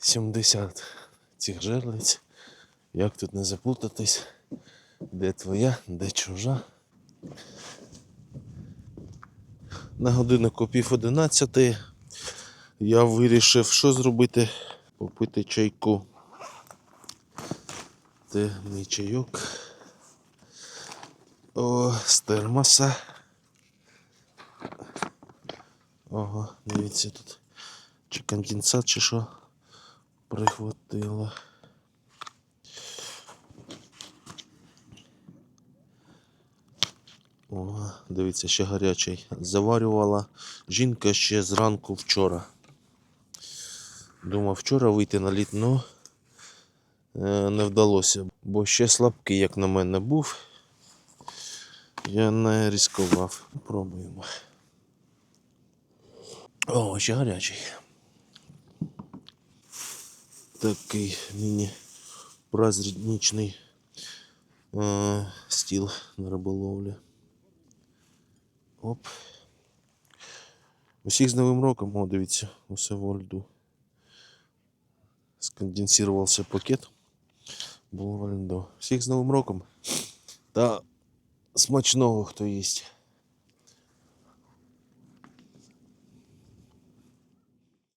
70 цих жерлиць. Як тут не заплутатись? Де твоя, де чужа? На годиннику пів одинадцяти я вирішив, що зробити? Попити чайку. Це мій чайок. О, з термоса. Ого, дивіться тут. Чи конденсат, чи що прихватило. О, дивіться, ще гарячий. Заварювала жінка ще зранку вчора. Думав вчора вийти на лід, ну е, не вдалося, бо ще слабкий, як на мене був. Я не ризикував. Пробуємо. О, ще гарячий. Такий міні праздничний е, стіл на риболовлі. Оп. Усіх з Новим роком, о, дивіться, усе во льду. Сконденсувався пакет. Було во льду. Всіх з Новим роком. Та смачного, хто їсть.